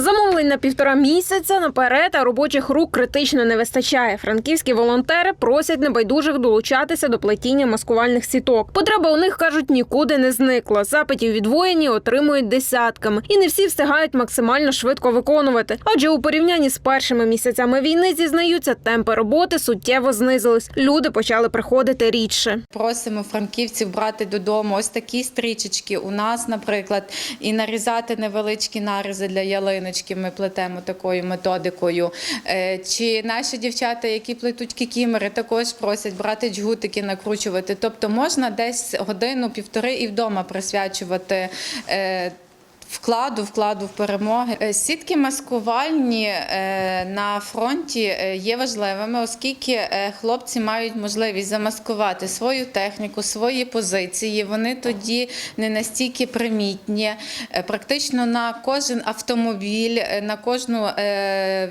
Замовлень на півтора місяця наперед, а робочих рук критично не вистачає. Франківські волонтери просять небайдужих долучатися до плетіння маскувальних сіток. Потреба у них кажуть нікуди не зникла. Запитів від воїнів отримують десятками, і не всі встигають максимально швидко виконувати. Адже у порівнянні з першими місяцями війни зізнаються, темпи роботи суттєво знизились. Люди почали приходити рідше. Просимо франківців брати додому ось такі стрічечки. У нас, наприклад, і нарізати невеличкі нарізи для ялиночки. Ми плетемо такою методикою. Е, Чи наші дівчата, які плетуть кікімери, також просять брати джгутики, накручувати. Тобто можна десь годину-півтори і вдома присвячувати. Вкладу, вкладу в перемоги. Е, Сітки маскувальні е, на фронті е, є важливими, оскільки хлопці мають можливість замаскувати свою техніку, свої позиції. Вони тоді не настільки примітні. Практично на кожен автомобіль, на кожну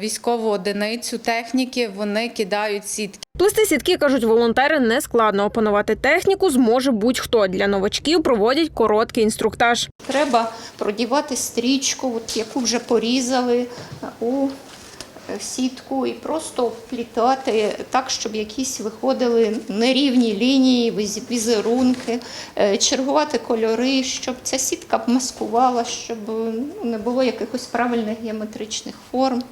військову одиницю техніки вони кидають сітки. Плести сітки кажуть, волонтери не складно опанувати техніку. Зможе будь-хто для новачків проводять короткий інструктаж. Треба продівати стрічку, от яку вже порізали у е, сітку, і просто вплітати так, щоб якісь виходили нерівні лінії, візерунки, е, чергувати кольори, щоб ця сітка маскувала, щоб ну, не було якихось правильних геометричних форм.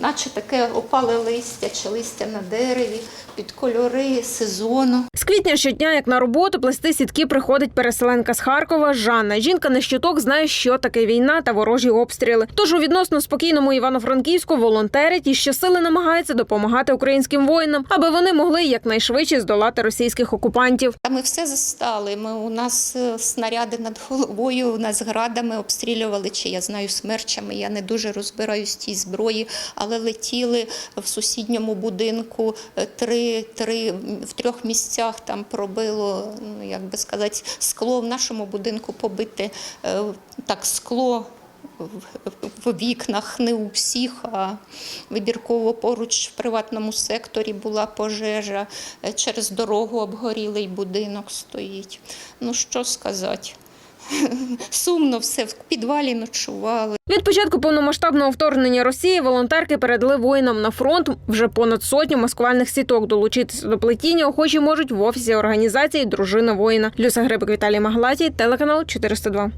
Наче таке опале листя чи листя на дереві під кольори сезону. З квітня щодня, як на роботу, плести сітки приходить переселенка з Харкова Жанна. Жінка не щиток знає, що таке війна та ворожі обстріли. Тож у відносно спокійному Івано-Франківську волонтерить і щосили намагаються допомагати українським воїнам, аби вони могли якнайшвидше здолати російських окупантів. Та ми все застали. Ми, у нас е, снаряди над головою, у нас градами обстрілювали, чи я знаю, смерчами. Я не дуже розбираюсь в тій зброї, але летіли в сусідньому будинку е, три, в трьох місцях там пробило, ну як би сказати, скло в нашому будинку побите е, так скло. в- В вікнах не у всіх, а вибірково поруч в приватному секторі була пожежа, е, через дорогу обгорілий будинок стоїть. Ну що сказати? Сумно все, в підвалі ночували. Від початку повномасштабного вторгнення Росії волонтерки передали воїнам на фронт вже понад сотню маскувальних сіток. Долучитися до плетіння охочі можуть в офісі організації Дружина воїна. Люса Грибик, Віталій Маглатій, телеканал 402.